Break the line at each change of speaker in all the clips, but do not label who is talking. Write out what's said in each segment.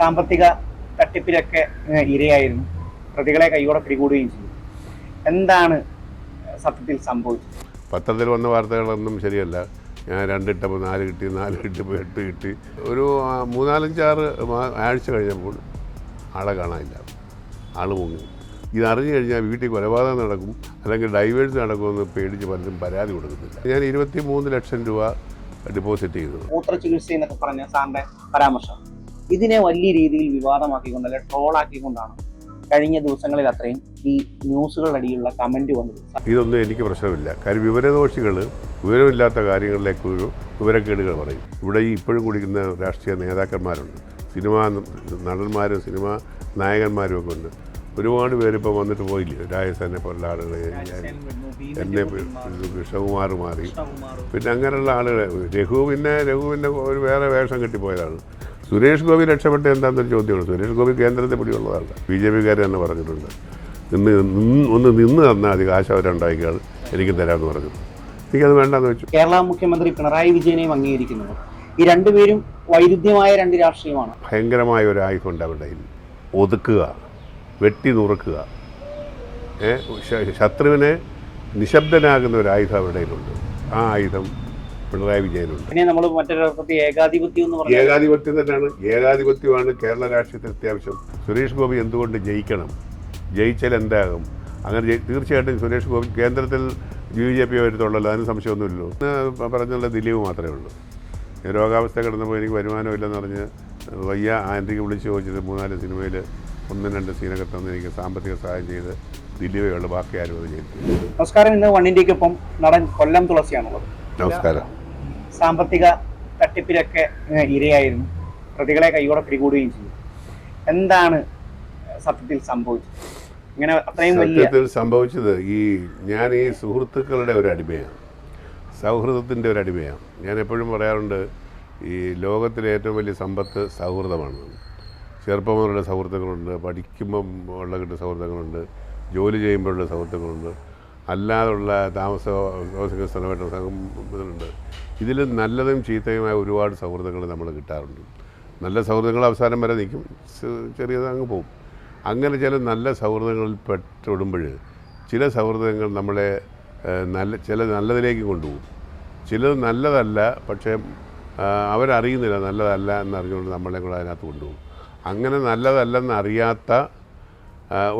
സാമ്പത്തിക തട്ടിപ്പിലൊക്കെ ഇരയായിരുന്നു. പ്രതികളെ കൈയോടെ പിടികൂടുകയും ചെയ്തു. എന്താണ് സത്യത്തിൽ സംഭവിച്ചത്?
പത്രത്തിൽ വന്ന വാർത്തകളൊന്നും ശരിയല്ല. ഞാൻ രണ്ടിട്ടപ്പോൾ നാല് കിട്ടി നാല് കിട്ടിയപ്പോൾ എട്ട് കിട്ടി. ഒരു മൂന്നാലഞ്ചാറ് ആഴ്ച കഴിഞ്ഞപ്പോൾ ആളെ കാണാനില്ല. ആൾ മുങ്ങി ഇതറിഞ്ഞു കഴിഞ്ഞാൽ വീട്ടിൽ കൊലപാതകം നടക്കും അല്ലെങ്കിൽ ഡൈവേഴ്സ് നടക്കുമെന്ന് പേടിച്ച് പലരും പരാതി കൊടുക്കുന്നില്ല. ഞാൻ ഇരുപത്തി മൂന്ന് ലക്ഷം രൂപ ഡിപ്പോസിറ്റ് ചെയ്തു.
മൂത്ര ചികിത്സ എന്നൊക്കെ പറഞ്ഞ സാറിന്റെ പരാമർശം. ഇതിനെ വലിയ രീതിയിൽ വിവാദമാക്കിക്കൊണ്ട് അല്ലെ ട്രോളാക്കിക്കൊണ്ടാണ് കഴിഞ്ഞ ദിവസങ്ങളിൽ അത്രയും ഈ ന്യൂസുകളുടെ അടിയിലുള്ള കമന്റ് വന്നത്.
ഇതൊന്നും എനിക്ക് പ്രശ്നമില്ല. കാര്യം വിവരദോഷികൾ വിവരമില്ലാത്ത കാര്യങ്ങളിലേക്ക് ഒരു വിവരക്കേടുകൾ പറയും. ഇവിടെ ഈ ഇപ്പോഴും കുടിക്കുന്ന രാഷ്ട്രീയ നേതാക്കന്മാരുണ്ട്. സിനിമാ നടന്മാരും സിനിമാ നായകന്മാരും ഒക്കെ ഉണ്ട്. ഒരുപാട് പേരിപ്പോൾ വന്നിട്ട് പോയില്ലേ? രാജസ്ഥാനെ പോലുള്ള ആളുകൾ എന്നെ കൃഷ്ണകുമാർ മാറി. പിന്നെ അങ്ങനെയുള്ള ആളുകൾ രഘു പിന്നെ രഘു പിന്നെ ഒരു വേറെ വേഷം കെട്ടിപ്പോയതാണ്. സുരേഷ് ഗോപി രക്ഷപ്പെട്ട എന്താണെന്നൊരു ചോദ്യമാണ് സുരേഷ് ഗോപി കേന്ദ്രത്തെ പിടിയുള്ളതാണ് ബി ജെ പിക്കാർ തന്നെ പറഞ്ഞിട്ടുണ്ട്. നിന്ന് നിന്ന് ഒന്ന് നിന്ന് തന്നാൽ മതി. കാശ് അവരുണ്ടാക്കിയാൽ എനിക്ക് തരാമെന്ന് പറഞ്ഞു എനിക്കത് വേണ്ടെന്ന് വെച്ചു.
കേരള മുഖ്യമന്ത്രി പിണറായി വിജയനെയും അംഗീകരിക്കുന്നത്. ഈ രണ്ടുപേരും വൈരുദ്ധ്യമായ രണ്ട് രാഷ്ട്രീയമാണ്.
ഭയങ്കരമായ ഒരു ആയുധം ഉണ്ട് അവരുടെ കയ്യിൽ. ഒതുക്കുക. വെട്ടി നുറുക്കുക. ശത്രുവിനെ നിശബ്ദനാകുന്ന ഒരു ആയുധം അവരുടെ കയ്യിലുണ്ട്. ആ ആയുധം പിണറായി വിജയനുണ്ട്.
പിന്നെ നമ്മൾ മറ്റൊരു ഏകാധിപത്യം എന്ന്
ഏകാധിപത്യം തന്നെയാണ്. ഏകാധിപത്യമാണ് കേരള രാഷ്ട്രീയത്തിൽ അത്യാവശ്യം. സുരേഷ് ഗോപി എന്തുകൊണ്ട് ജയിക്കണം? ജയിച്ചാൽ എന്താകും? അങ്ങനെ തീർച്ചയായിട്ടും സുരേഷ് ഗോപി കേന്ദ്രത്തിൽ ബി ജെ പി വരുത്തുള്ളല്ലോ അതിന് സംശയമൊന്നുമില്ലല്ലോ. ഇന്ന് പറഞ്ഞുള്ള ദിലീപ് മാത്രമേ ഉള്ളൂ. ഞാൻ രോഗാവസ്ഥ കിടന്നപ്പോൾ എനിക്ക് വരുമാനമില്ലെന്ന് പറഞ്ഞ് വയ്യ ആന്റിക്ക് വിളിച്ച് ചോദിച്ചത് മൂന്നാൽ സിനിമയിൽ ഒന്നും രണ്ട് സീനൊക്കെ തന്ന് എനിക്ക് സാമ്പത്തിക സഹായം ചെയ്ത് ദിലീപേ ഉള്ളൂ ബാക്കി ആരും അത് ചെയ്തു
നമസ്കാരം ഇന്ന് വണ്ണിന്റെക്കൊപ്പം നടൻ കൊല്ലം തുളസിയാണുള്ളത്.
നമസ്കാരം.
സാമ്പത്തിക തട്ടിപ്പിലൊക്കെ ഇരയായിരുന്നു. പ്രതികളെ കൈയോടെ പിടികൂടുകയും ചെയ്തു. എന്താണ് സത്യത്തിൽ സംഭവിച്ചത്? ഇങ്ങനെ അത്രയും
സത്യത്തിൽ സംഭവിച്ചത് ഈ ഞാൻ ഈ സുഹൃത്തുക്കളുടെ ഒരു അടിമയാണ്. സൗഹൃദത്തിന്റെ ഒരു അടിമയാണ്. ഞാൻ എപ്പോഴും പറയാറുണ്ട് ഈ ലോകത്തിലെ ഏറ്റവും വലിയ സമ്പത്ത് സൗഹൃദമാണ്. ചെറുപ്പം മുതലുള്ള സൗഹൃദങ്ങളുണ്ട് പഠിക്കുമ്പം ഉള്ള കിട്ടുന്ന സൗഹൃദങ്ങളുണ്ട് ജോലി ചെയ്യുമ്പോഴുള്ള സൗഹൃദങ്ങളുണ്ട്. അല്ലാതുള്ള താമസ താമസിക്കുന്ന സ്ഥലമായിട്ടുള്ള സൗഹൃദങ്ങളുണ്ട്. ഇതിൽ നല്ലതും ചീത്തയുമായ ഒരുപാട് സൗഹൃദങ്ങൾ നമ്മൾ കിട്ടാറുണ്ട്. നല്ല സൗഹൃദങ്ങൾ അവസാനം വരെ നിൽക്കും. ചെറിയത് അങ്ങ് പോകും അങ്ങനെ ചില നല്ല സൗഹൃദങ്ങളിൽ പെട്ടിടുമ്പോൾ ചില സൗഹൃദങ്ങൾ നമ്മളെ നല്ല ചില നല്ലതിലേക്ക് കൊണ്ടുപോകും. ചിലത് നല്ലതല്ല പക്ഷേ അവരറിയുന്നില്ല നല്ലതല്ല എന്നറിഞ്ഞുകൊണ്ട് നമ്മളെ കൂടെ അതിനകത്ത് കൊണ്ടുപോകും. അങ്ങനെ നല്ലതല്ലെന്ന് അറിയാത്ത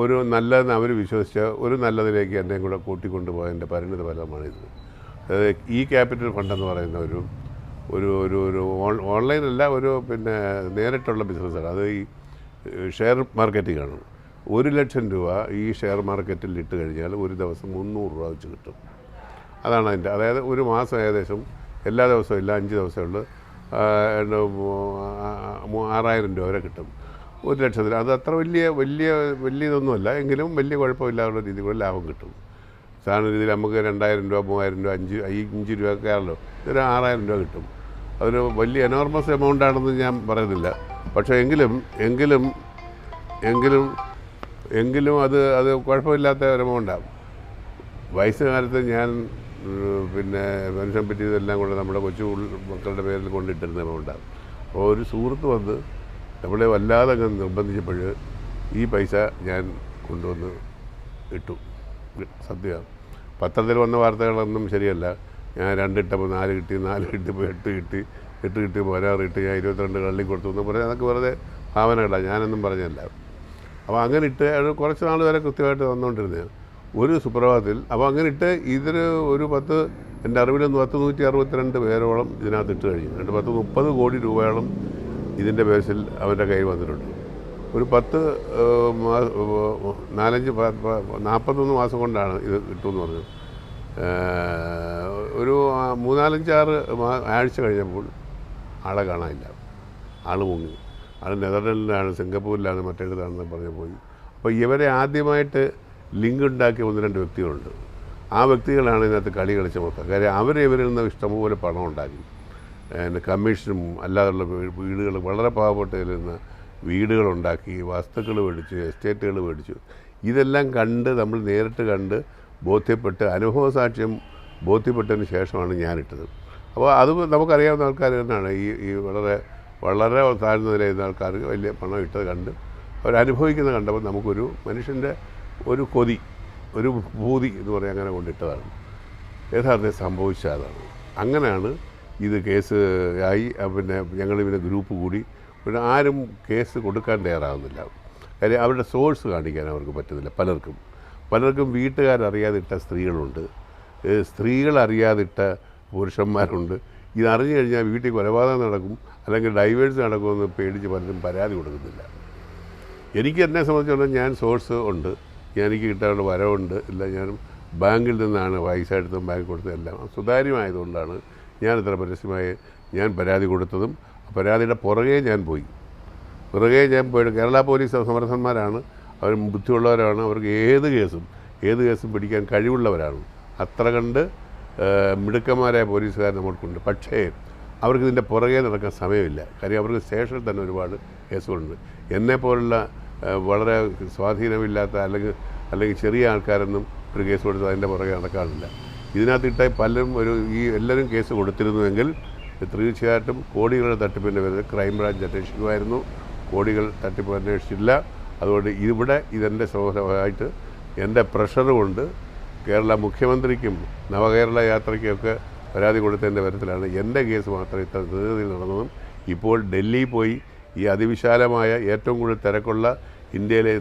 ഒരു നല്ലതെന്ന് അവർ വിശ്വസിച്ച ഒരു നല്ലതിലേക്ക് എന്നെയും കൂടെ കൂട്ടിക്കൊണ്ടുപോയതിന്റെ പരിണിത ഫലമാണിത് ഈ ക്യാപിറ്റൽ ഫണ്ട് എന്ന് പറയുന്ന ഒരു ഒരു ഒരു ഒരു ഓൺ- ഓൺലൈനല്ല ഒരു പിന്നെ നേരിട്ടുള്ള ബിസിനസ്സാണ്. അത് ഈ ഷെയർ മാർക്കറ്റിംഗ് ആണ് ഒരു ലക്ഷം രൂപ ഈ ഷെയർ മാർക്കറ്റിൽ ഇട്ട് കഴിഞ്ഞാൽ ഒരു ദിവസം മുന്നൂറ് രൂപ വെച്ച് കിട്ടും. അതാണ് അതിന്റെ അതായത് ഒരു മാസം ഏകദേശം എല്ലാ ദിവസവും ഇല്ല അഞ്ച് ദിവസമുള്ളൂ ആറായിരം രൂപ വരെ കിട്ടും. ഒരു ലക്ഷത്തിൽ അത് അത്ര വലിയ വലിയ വലിയതൊന്നുമല്ല എങ്കിലും വലിയ കുഴപ്പമില്ലാത്ത രീതിയിലുള്ള ലാഭം കിട്ടും. സാധാരണ രീതിയിൽ നമുക്ക് രണ്ടായിരം രൂപ മൂവായിരം രൂപ അഞ്ച് അഞ്ച് രൂപ ഒക്കെ ആണല്ലോ. ഇതൊരു ആറായിരം രൂപ കിട്ടും. അതൊരു വലിയ എനോർമസ് എമൗണ്ട് ആണെന്ന് ഞാൻ പറയുന്നില്ല. പക്ഷേ എങ്കിലും എങ്കിലും എങ്കിലും എങ്കിലും അത് അത് കുഴപ്പമില്ലാത്ത ഒരു എമൗണ്ടാണ് വയസ്സുകാലത്ത് ഞാൻ പിന്നെ പെൻഷൻ പറ്റിയതെല്ലാം കൊണ്ട് നമ്മുടെ കൊച്ചു മക്കളുടെ പേരിൽ കൊണ്ടിട്ടിരുന്ന എമൗണ്ടാണ് അപ്പോൾ ഒരു സുഹൃത്ത് വന്ന് നമ്മളെ വല്ലാതെ അങ്ങ് നിർബന്ധിച്ചപ്പോൾ ഈ പൈസ ഞാൻ കൊണ്ടുവന്ന് ഇട്ടു. സത്യമാണ് പത്രത്തിൽ വന്ന വാർത്തകളൊന്നും ശരിയല്ല. ഞാൻ രണ്ടിട്ടപ്പോൾ നാല് കിട്ടി നാല് കിട്ടിയപ്പോൾ എട്ട് കിട്ടി എട്ട് കിട്ടിയപ്പോൾ ഒരാറ് കിട്ടി ഞാൻ ഇരുപത്തിരണ്ട് കള്ളി കൊടുത്തു എന്ന് പറഞ്ഞാൽ അതൊക്കെ വെറുതെ ഭാവനകളാണ് ഞാനൊന്നും പറഞ്ഞല്ല അപ്പോൾ അങ്ങനെ ഇട്ട് കുറച്ച് നാൾ വരെ കൃത്യമായിട്ട് വന്നുകൊണ്ടിരുന്നത് ഒരു സുപ്രഭാതത്തിൽ അപ്പോൾ അങ്ങനെ ഇട്ട് ഇതിന് ഒരു പത്ത് എന്റെ അറിവിലൊന്ന് പത്ത് നൂറ്റി അറുപത്തിരണ്ട് പേരോളം ഇതിനകത്ത് ഇട്ട് കഴിഞ്ഞു. രണ്ട് പത്ത് മുപ്പത് കോടി രൂപയോളം ഇതിന്റെ ബേസിൽ അവന്റെ കയ്യിൽ വന്നിട്ടുണ്ട്. ഒരു പത്ത് നാലഞ്ച് നാൽപ്പത്തൊന്ന് മാസം കൊണ്ടാണ് ഇത് കിട്ടുമെന്ന് പറഞ്ഞത്. ഒരു മൂന്നാലഞ്ചാറ് ആഴ്ച കഴിഞ്ഞപ്പോൾ ആളെ കാണാനില്ല. ആൾ മുങ്ങി. ആൾ നെതർലൻഡിലാണ് സിംഗപ്പൂരിലാണ് മറ്റേടത്താണെന്ന് പറഞ്ഞു പോയി. അപ്പോൾ ഇവരെ ആദ്യമായിട്ട് ലിങ്ക് ഉണ്ടാക്കിയ ഒന്ന് രണ്ട് വ്യക്തികളുണ്ട്. ആ വ്യക്തികളാണ് ഇതിനകത്ത് കളി കളിച്ച മൊത്തം. കാര്യം അവരെ ഇവരിൽ നിന്ന് ഇഷ്ടംപോലെ പണം ഉണ്ടാക്കി. കമ്മീഷനും അല്ലാതുള്ള വീടുകൾ വളരെ പാവപ്പെട്ടതിൽ നിന്ന് വീടുകളുണ്ടാക്കി വസ്തുക്കൾ മേടിച്ചു എസ്റ്റേറ്റുകൾ മേടിച്ചു. ഇതെല്ലാം കണ്ട് നമ്മൾ നേരിട്ട് കണ്ട് ബോധ്യപ്പെട്ട് അനുഭവ സാക്ഷ്യം ബോധ്യപ്പെട്ടതിന് ശേഷമാണ് ഞാനിട്ടത്. അപ്പോൾ അത് നമുക്കറിയാവുന്ന ആൾക്കാർ തന്നെയാണ്. ഈ ഈ വളരെ വളരെ താഴ്ന്ന നിലയിരുന്ന ആൾക്കാർക്ക് വലിയ പണം ഇട്ടത് കണ്ട് അവരനുഭവിക്കുന്നത് കണ്ടപ്പോൾ നമുക്കൊരു മനുഷ്യന്റെ ഒരു കൊതി ഒരു ഭൂതി എന്ന് പറയാൻ അങ്ങനെ കൊണ്ടിട്ടതാണ് യഥാർത്ഥത്തിൽ സംഭവിച്ച അതാണ് അങ്ങനെയാണ് ഇത് കേസ് ആയി. പിന്നെ ഞങ്ങൾ പിന്നെ ഗ്രൂപ്പ് കൂടി പിന്നെ ആരും കേസ് കൊടുക്കാൻ തയ്യാറാവുന്നില്ല. കാര്യം അവരുടെ സോഴ്സ് കാണിക്കാൻ അവർക്ക് പറ്റുന്നില്ല പലർക്കും. പലർക്കും വീട്ടുകാരറിയാതിട്ട സ്ത്രീകളുണ്ട്. സ്ത്രീകൾ അറിയാതിട്ട പുരുഷന്മാരുണ്ട്. ഇതറിഞ്ഞു കഴിഞ്ഞാൽ വീട്ടിൽ കൊലപാതകം നടക്കും അല്ലെങ്കിൽ ഡൈവേഴ്സ് നടക്കുമെന്ന് പേടിച്ച് പലരും പരാതി കൊടുക്കുന്നില്ല. എനിക്ക് എന്നെ സംബന്ധിച്ചിടത്തോളം ഞാൻ സോഴ്സ് ഉണ്ട്. എനിക്ക് കിട്ടാനുള്ള വരവുണ്ട്. ഇല്ല ഞാൻ ബാങ്കിൽ നിന്നാണ് പൈസ എടുത്തും ബാങ്ക് കൊടുത്തതും എല്ലാം സുതാര്യമായതുകൊണ്ടാണ് ഞാൻ ഇത്ര പരസ്യമായി ഞാൻ പരാതി കൊടുത്തതും. പരാതിയുടെ പുറകെ ഞാൻ പോയി. പുറകെ ഞാൻ പോയിട്ട് കേരള പോലീസ് സമർത്ഥന്മാരാണ് അവർ ബുദ്ധിയുള്ളവരാണ്. അവർക്ക് ഏത് കേസും ഏത് കേസും പിടിക്കാൻ കഴിവുള്ളവരാണ്. അത്ര കണ്ട് മിടുക്കന്മാരായ പോലീസുകാർ നമ്മൾക്കുണ്ട്. പക്ഷേ അവർക്ക് ഇതിന്റെ പുറകെ നടക്കാൻ സമയമില്ല. കാര്യം അവർക്ക് സ്റ്റേഷനിൽ തന്നെ ഒരുപാട് കേസുകളുണ്ട്. എന്നെപ്പോലുള്ള പോലുള്ള വളരെ സ്വാധീനമില്ലാത്ത അല്ലെങ്കിൽ അല്ലെങ്കിൽ ചെറിയ ആൾക്കാരൊന്നും ഒരു കേസ് കൊടുത്ത് അതിന്റെ പുറകെ നടക്കാറില്ല. ഇതിനകത്തിട്ട് പലരും ഒരു ഈ എല്ലാവരും കേസ് കൊടുത്തിരുന്നുവെങ്കിൽ തീർച്ചയായിട്ടും കോടികളുടെ തട്ടിപ്പിന്റെ പേരിൽ ക്രൈംബ്രാഞ്ച് അന്വേഷിക്കുമായിരുന്നു. കോടികൾ തട്ടിപ്പ് അന്വേഷിച്ചില്ല. അതുകൊണ്ട് ഇവിടെ ഇതെന്റെ സ്വഭാവമായിട്ട് എന്റെ പ്രഷർ കൊണ്ട് കേരള മുഖ്യമന്ത്രിക്കും നവകേരള യാത്രയ്ക്കൊക്കെ പരാതി കൊടുത്തതിന്റെ തരത്തിലാണ് എന്റെ കേസ് മാത്രം ഇത്ര ധൃതിയിൽ നടന്നതും. ഇപ്പോൾ ഡൽഹി പോയി ഈ അതിവിശാലമായ ഏറ്റവും കൂടുതൽ തിരക്കുള്ള ഇന്ത്യയിലെ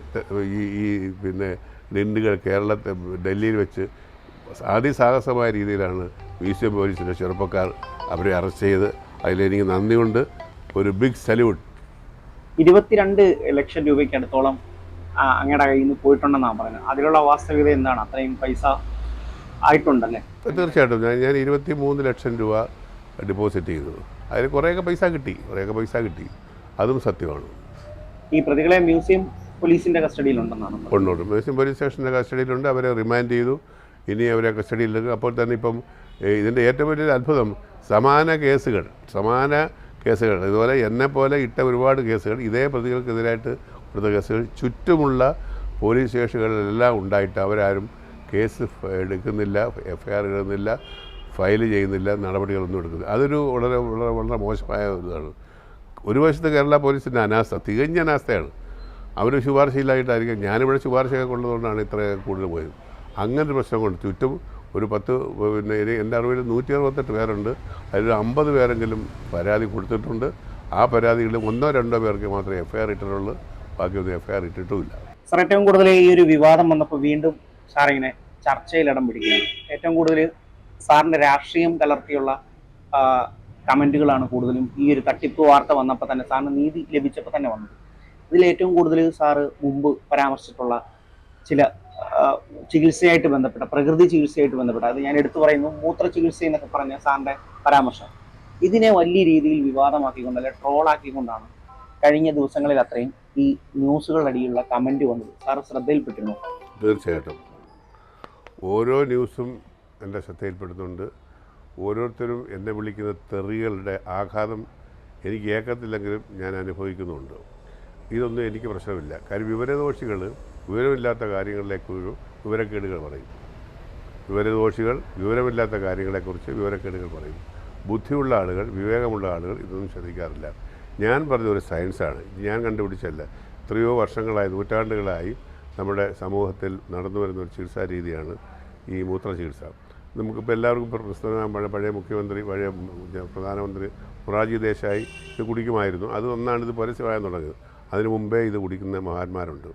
ഈ ഈ പിന്നെ നിണ്ടുകൾ കേരളത്തെ ഡൽഹിയിൽ വെച്ച് അതിസാഹസമായ രീതിയിലാണ് മ്യൂസിയം പോലീസിന്റെ ചെറുപ്പക്കാർ അവരെ അറസ്റ്റ് ചെയ്ത് അതിലെനിക്ക് നന്ദിയുണ്ട് ഒരു ബിഗ് സല്യൂട്ട്
ഇരുപത്തിരണ്ട് ലക്ഷം രൂപയ്ക്ക് അടുത്തോളം അങ്ങയുടെ കയ്യിൽ നിന്ന് പോയിട്ടുണ്ടെന്നാണ് പറഞ്ഞത് അതിലുള്ള വാസ്തവികത എന്താണ്? അത്രയും പൈസ ആയിട്ടുണ്ടല്ലേ?
തീർച്ചയായിട്ടും. ഞാൻ ഞാൻ ഇരുപത്തി മൂന്ന് ലക്ഷം രൂപ ഡിപ്പോസിറ്റ് ചെയ്തു. അതിൽ കുറേയൊക്കെ പൈസ കിട്ടി. കുറേയൊക്കെ പൈസ കിട്ടി. അതും സത്യമാണ്.
ഈ പ്രതികളെ മ്യൂസിയം പോലീസിന്റെ കസ്റ്റഡിയിലുണ്ടെന്നാണ്.
കൊണ്ടുപോകും മ്യൂസിയം പോലീസ് സ്റ്റേഷന്റെ കസ്റ്റഡിയിലുണ്ട്. അവരെ റിമാൻഡ് ചെയ്തു. ഇനി അവരെ കസ്റ്റഡിയിലെടുക്കും അപ്പോൾ തന്നെ ഇപ്പം ഇതിന്റെ ഏറ്റവും വലിയൊരു അത്ഭുതം സമാന കേസുകൾ സമാന കേസുകൾ. ഇതുപോലെ എന്നെ പോലെ ഇട്ട ഒരുപാട് കേസുകൾ ഇതേ പ്രതികൾക്കെതിരായിട്ട് കൊടുത്ത കേസുകൾ ചുറ്റുമുള്ള പോലീസ് സ്റ്റേഷനുകളിലെല്ലാം ഉണ്ടായിട്ട് അവരാരും കേസ് എടുക്കുന്നില്ല എഫ് ആർ ഇടുന്നില്ല ഫയൽ ചെയ്യുന്നില്ല നടപടികളൊന്നും എടുക്കുന്നില്ല. അതൊരു വളരെ വളരെ വളരെ മോശമായ ഇതാണ്. ഒരു വശത്ത് കേരള പോലീസിന്റെ അനാസ്ഥ തികഞ്ഞ അനാസ്ഥയാണ്. അവർ ശുപാർശയില്ലായിട്ടായിരിക്കും. ഞാനിവിടെ ശുപാർശയൊക്കെ ഉള്ളതുകൊണ്ടാണ് ഇത്ര കൂടുതൽ പോയത്. അങ്ങനൊരു പ്രശ്നം കൊണ്ട് ചുറ്റും ഒരു പത്ത് പിന്നെ എന്റെ അറിവിൽ നൂറ്റി അറുപത്തെട്ട് പേരുണ്ട്. അതിൽ അമ്പത് പേരെങ്കിലും പരാതി കൊടുത്തിട്ടുണ്ട്. ആ പരാതികളിൽ ഒന്നോ രണ്ടോ പേർക്ക് മാത്രമേ എഫ് ഐ ആർ ഇട്ടിട്ടുള്ളൂ. ബാക്കിയൊന്നും എഫ് ഐ ആർ ഇട്ടിട്ടുമില്ല.
സാർ ഏറ്റവും കൂടുതൽ ഈ ഒരു വിവാദം വന്നപ്പോൾ വീണ്ടും സാർ ഇങ്ങനെ ചർച്ചയിൽ ഇടം പിടിക്കുകയാണ്. ഏറ്റവും കൂടുതൽ സാറിന്റെ രാഷ്ട്രീയം കലർത്തിയുള്ള കമന്റുകളാണ് കൂടുതലും ഈ ഒരു തട്ടിപ്പ് വാർത്ത വന്നപ്പോൾ തന്നെ സാറിന് നീതി ലഭിച്ചപ്പോൾ തന്നെ വന്നത്. ഇതിൽ ഏറ്റവും കൂടുതൽ സാറ് മുമ്പ് പരാമർശിച്ചിട്ടുള്ള ചില ചികിത്സയായിട്ട് ബന്ധപ്പെട്ട പ്രകൃതി ചികിത്സയായിട്ട് ബന്ധപ്പെട്ട അത് ഞാൻ എടുത്തു പറയുന്നു മൂത്ര ചികിത്സ എന്നൊക്കെ പറഞ്ഞ സാറിന്റെ പരാമർശം. ഇതിനെ വലിയ രീതിയിൽ വിവാദമാക്കിക്കൊണ്ട് അല്ലെ ട്രോളാക്കിക്കൊണ്ടാണ് കഴിഞ്ഞ ദിവസങ്ങളിൽ അത്രയും ഈ ന്യൂസുകളുടെ അടിയിലുള്ള കമന്റ് വന്നത്. സാർ ശ്രദ്ധയിൽപ്പെട്ടിരുന്നു?
തീർച്ചയായിട്ടും. ഓരോ ന്യൂസും എന്റെ ശ്രദ്ധയിൽപ്പെടുന്നുണ്ട് ഓരോരുത്തരും എന്നെ വിളിക്കുന്ന തെറികളുടെ ആഘാതം എനിക്ക് ഏക്കത്തില്ലെങ്കിലും ഞാൻ അനുഭവിക്കുന്നുണ്ട്. ഇതൊന്നും എനിക്ക് പ്രശ്നമില്ല. കാര്യം വിവരദോഷികൾ വിവരമില്ലാത്ത കാര്യങ്ങളിലേക്ക് ഒരു വിവരക്കേടുകൾ പറയും. വിവരദോഷികൾ വിവരമില്ലാത്ത കാര്യങ്ങളെക്കുറിച്ച് വിവരക്കേടുകൾ പറയും. ബുദ്ധിയുള്ള ആളുകൾ വിവേകമുള്ള ആളുകൾ ഇതൊന്നും ശ്രദ്ധിക്കാറില്ല. ഞാൻ പറഞ്ഞ ഒരു സയൻസാണ്. ഞാൻ കണ്ടുപിടിച്ചല്ല എത്രയോ വർഷങ്ങളായി നൂറ്റാണ്ടുകളായി നമ്മുടെ സമൂഹത്തിൽ നടന്നു വരുന്ന ഒരു ചികിത്സാ രീതിയാണ് ഈ മൂത്ര ചികിത്സ നമുക്കിപ്പോൾ എല്ലാവർക്കും പ്രസ്തുതമായ പഴയ മുഖ്യമന്ത്രി പഴയ പ്രധാനമന്ത്രി മൊറാജി ദേശായി ഇത് കുടിക്കുമായിരുന്നു. അത് ഒന്നാണ് ഇത് തുടങ്ങിയത്. അതിനു മുമ്പേ ഇത് കുടിക്കുന്ന മഹാന്മാരുണ്ട്.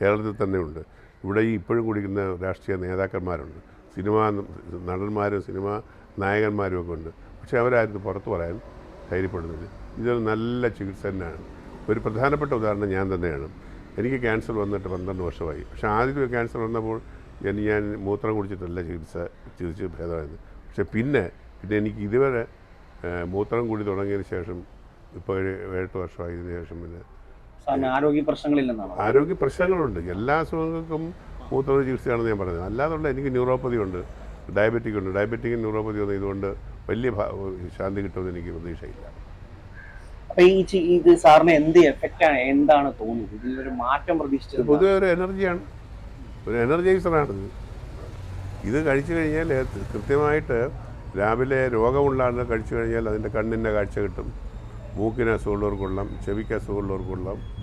കേരളത്തിൽ തന്നെയുണ്ട്. ഇവിടെ ഈ ഇപ്പോഴും കുടിക്കുന്ന രാഷ്ട്രീയ നേതാക്കന്മാരുണ്ട്. സിനിമാ നടന്മാരും സിനിമാ നായകന്മാരും ഒക്കെ ഉണ്ട്. പക്ഷേ അവരായിരുന്നു പുറത്തു പറയാൻ ധൈര്യപ്പെടുന്നില്ല ഇതൊരു നല്ല ചികിത്സ തന്നെയാണ്. ഒരു പ്രധാനപ്പെട്ട ഉദാഹരണം ഞാൻ തന്നെയാണ്. എനിക്ക് ക്യാൻസർ വന്നിട്ട് പന്ത്രണ്ട് വർഷമായി. പക്ഷേ ആദ്യം ക്യാൻസർ വന്നപ്പോൾ ഞാൻ ഞാൻ മൂത്രം കുടിച്ചിട്ടല്ല ചികിത്സ ചികിത്സിച്ച് ഭേദമായിരുന്നു പക്ഷേ പിന്നെ പിന്നെ എനിക്ക് ഇതുവരെ മൂത്രം കൂടി തുടങ്ങിയതിന് ശേഷം ഇപ്പോൾ ഏഴ് എട്ട് വർഷമായതിനു ശേഷം പിന്നെ
ആരോഗ്യ പ്രശ്നങ്ങളില്ലെന്നാണ്?
ആരോഗ്യ പ്രശ്നങ്ങളുണ്ട്. എല്ലാ അസുഖങ്ങൾക്കും മൂത്ര ചികിത്സയാണെന്ന് ഞാൻ പറഞ്ഞത് അല്ലാതുള്ള എനിക്ക് ന്യൂറോപ്പതി ഉണ്ട് ഡയബറ്റിക് ഉണ്ട് ഡയബറ്റിക്കും ന്യൂറോപ്പതി ഒന്നും ഇതുകൊണ്ട് വലിയ ശാന്തി കിട്ടുമെന്ന് എനിക്ക് പ്രതീക്ഷയില്ല.
അപ്പൊ ഈ ചി- ഇത് സാറിന് എന്ത് എന്താണ് തോന്നുന്നത് ഇതിലൊരു മാറ്റം പ്രതീക്ഷിച്ചത്
പൊതുവെ ഒരു എനർജിയാണ് ഒരു എനർജൈസറാണ് ഇത്. കഴിച്ചു കഴിഞ്ഞാൽ കൃത്യമായിട്ട് രാവിലെ രോഗമുള്ള ആളുകൾ കഴിച്ചു കഴിഞ്ഞാൽ അതിന്റെ കണ്ണിന്റെ കാഴ്ച കിട്ടും. മൂക്കിന് അസുഖമുള്ളവർക്കുള്ള കൊള്ളാം. ചെവിക്ക് അസുഖമുള്ളവർക്ക് കൊള്ളാം.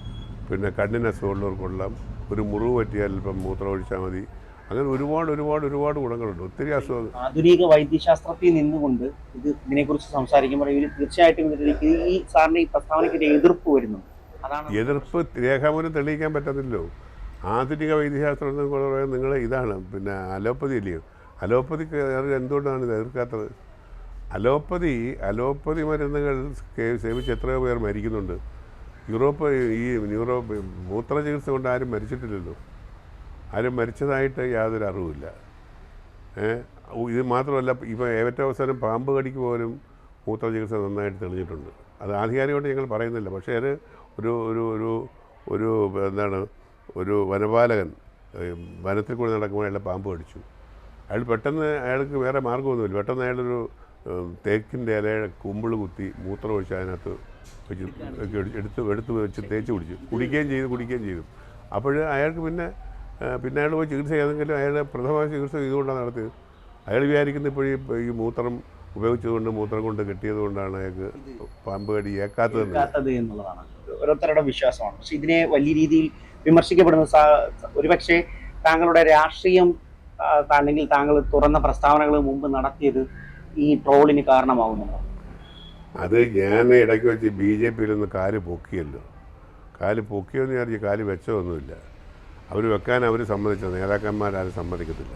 പിന്നെ കണ്ണിന് അസുഖമുള്ളവർക്കുള്ള കൊള്ളാം. ഒരു മുറിവ് പറ്റിയാൽ ഇപ്പം മൂത്രം ഒഴിച്ചാൽ മതി. അങ്ങനെ ഒരുപാട് ഒരുപാട് ഒരുപാട് ഗുണങ്ങളുണ്ട്. ഒത്തിരി അസുഖം
ആധുനിക വൈദ്യശാസ്ത്രത്തിൽ നിന്നുകൊണ്ട് ഇത് ഇതിനെക്കുറിച്ച് സംസാരിക്കുമ്പോൾ ഇവർ തീർച്ചയായിട്ടും ഇതിലേക്ക് ഈ സാറിന്റെ ഈ പ്രസ്താവനയ്ക്ക് എതിർപ്പ് വരുന്നു അതാണ്
എതിർപ്പ് രേഖാമൂലം തെളിയിക്കാൻ പറ്റത്തില്ലോ ആധുനിക വൈദ്യശാസ്ത്രം എന്ന് പറയുന്നത് നിങ്ങൾ ഇതാണ്. പിന്നെ അലോപ്പതി അല്ലയോ അലോപ്പതി എന്തുകൊണ്ടാണ് ഇത് എതിർക്കാത്തത്? അലോപ്പതി അലോപ്പതി മരുന്നുകൾ സേവിച്ച് എത്രയോ പേർ മരിക്കുന്നുണ്ട്. യൂറോപ്പ് ഈ യൂറോപ്പ് മൂത്ര ചികിത്സ കൊണ്ട് ആരും മരിച്ചിട്ടില്ലല്ലോ. ആരും മരിച്ചതായിട്ട് യാതൊരു അറിവുമില്ല. ഇത് മാത്രമല്ല ഇപ്പോൾ ഏറ്റവും അവസാനം പാമ്പ് കടിക്ക് പോലും മൂത്ര ചികിത്സ നന്നായിട്ട് തെളിഞ്ഞിട്ടുണ്ട്. അത് ആധികാരികമായിട്ട് ഞങ്ങൾ പറയുന്നില്ല. പക്ഷേ അത് ഒരു ഒരു ഒരു ഒരു എന്താണ് ഒരു വനപാലകൻ വനത്തിൽ കൂടി നടക്കുമ്പോൾ അയാളെ പാമ്പ് കടിച്ചു. അയാൾ പെട്ടെന്ന് അയാൾക്ക് വേറെ മാർഗമൊന്നുമില്ല. പെട്ടെന്ന് അയാളൊരു തേക്കിന്റെ ഇലയുടെ കുമ്പിൾ കുത്തി മൂത്രം ഒഴിച്ച് അതിനകത്ത് എടുത്ത് എടുത്ത് വെച്ച് തേച്ച് കുടിച്ചു. കുടിക്കുകയും ചെയ്തു കുടിക്കുകയും ചെയ്തു. അപ്പോൾ അയാൾക്ക് പിന്നെ പിന്നെ അയാൾ പോയി ചികിത്സ ചെയ്തെങ്കിലും അയാൾ പ്രഥമ ചികിത്സ ഇതുകൊണ്ടാണ് നടത്തിയത്. അയാൾ വിചാരിക്കുന്ന ഇപ്പോഴും ഈ- മൂത്രം ഉപയോഗിച്ചതുകൊണ്ട് മൂത്രം കൊണ്ട് കിട്ടിയത് കൊണ്ടാണ് അയാൾക്ക് പാമ്പ് കടി
ഏക്കാത്തത് എന്നുള്ളതാണ്. ഓരോരുത്തരുടെ വിശ്വാസമാണ്. പക്ഷെ ഇതിനെ വലിയ രീതിയിൽ വിമർശിക്കപ്പെടുന്ന ഒരുപക്ഷെ താങ്കളുടെ രാഷ്ട്രീയം അല്ലെങ്കിൽ താങ്കൾ തുറന്ന പ്രസ്താവനകൾ മുമ്പ് നടത്തിയത് ഈ ട്രോളിന് കാരണമാകുന്നുണ്ടോ
അത് ഞാൻ ഇടയ്ക്ക് വെച്ച് ബി ജെ പിയിലൊന്ന് കാൽ പൊക്കിയല്ലോ. കാൽ പൊക്കിയെന്ന് വിചാരിച്ച് കാൽ വെച്ചതൊന്നുമില്ല. അവർ വെക്കാൻ അവർ സമ്മതിച്ച? നേതാക്കന്മാരാരും സമ്മതിക്കത്തില്ല.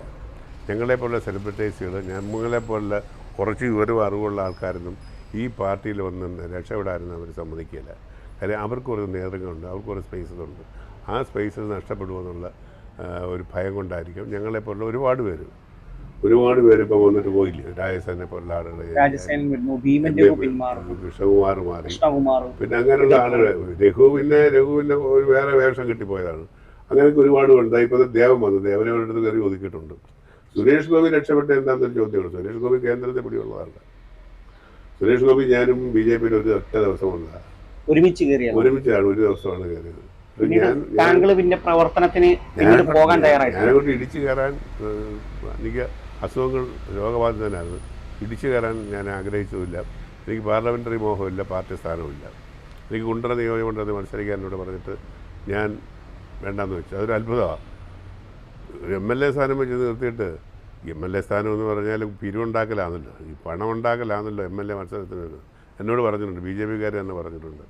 ഞങ്ങളെപ്പോലുള്ള സെലിബ്രിറ്റീസുകൾ ഞങ്ങളെപ്പോലുള്ള കുറച്ച് വിവരവും അറിവുള്ള ആൾക്കാരൊന്നും ഈ പാർട്ടിയിൽ വന്ന് രക്ഷപ്പെടാനൊന്നും അവർ സമ്മതിക്കില്ല കാര്യം അവർക്കൊരു നേതൃത്വമുണ്ട് അവർക്കൊരു സ്പേസസ് ഉണ്ട്. ആ സ്പേസസ് നഷ്ടപ്പെടുമെന്നുള്ള ഒരു ഭയം കൊണ്ടായിരിക്കും ഞങ്ങളെപ്പോലുള്ള ഒരുപാട് പേര് ഒരുപാട് പേര് ഇപ്പൊ വന്നിട്ട് പോയില്ലേ? രാജസേനെ പോലുള്ള ആളുകൾ
രാജസേനൻ വരുന്നു ഭീമന്റെ പിന്മാറുന്നു
കൃഷ്ണകുമാർ മാറി.
കൃഷ്ണകുമാർ
പിന്നെ അങ്ങനെയുള്ള ആളുകൾ രഘു പിന്നെ രഘു പിന്നെ ഒരു വേറെ വേഷം കിട്ടിപ്പോയതാണ്. അങ്ങനെയൊക്കെ ഒരുപാട് ഉണ്ട് ഇപ്പോൾ ദേവൻ വന്നു. ദേവനെ അടുത്ത് കയറി ഒതുക്കിയിട്ടുണ്ട് സുരേഷ് ഗോപി രക്ഷപ്പെട്ട എന്താണെന്നൊരു ചോദ്യമാണ് സുരേഷ് ഗോപി കേന്ദ്രത്തെ പിടിയുള്ളതാണ്. സുരേഷ് ഗോപി ഞാനും ബി ജെ പിയിൽ ഒരു ഒറ്റ ദിവസം വന്നതാണ്
ഒരുമിച്ച്
ഒരുമിച്ചാണ് ഒരു ദിവസമാണ് കയറിയത്.
താങ്കൾ പിന്നെ പ്രവർത്തനത്തിന് പോകാൻ
ഞാനങ്ങോട്ട് ഇടിച്ചു കയറാൻ എനിക്ക് അസുഖങ്ങൾ രോഗബാധിതനായിരുന്നു. ഇടിച്ചു കയറാൻ ഞാൻ ആഗ്രഹിച്ചതുമില്ല. എനിക്ക് പാർലമെന്ററി മോഹമില്ല പാർട്ടി സ്ഥാനവുമില്ല. എനിക്ക് കുണ്ടറ നിയോജകമണ്ഡലത്തിൽ മത്സരിക്കാൻ എന്നോട് പറഞ്ഞിട്ട് ഞാൻ വേണ്ടാന്ന് വെച്ചു. അതൊരു അത്ഭുതമാണ് എം എൽ എ സ്ഥാനം വെച്ച് നിർത്തിയിട്ട് എം എൽ എ സ്ഥാനം എന്ന് പറഞ്ഞാൽ പിരിവുണ്ടാക്കലാണല്ലോ ഈ പണം ഉണ്ടാക്കലാണല്ലോ എം എൽ എ മത്സരത്തിന് എന്നോട് പറഞ്ഞിട്ടുണ്ട് ബി ജെ പിക്കാർ തന്നെ പറഞ്ഞിട്ടുണ്ട്.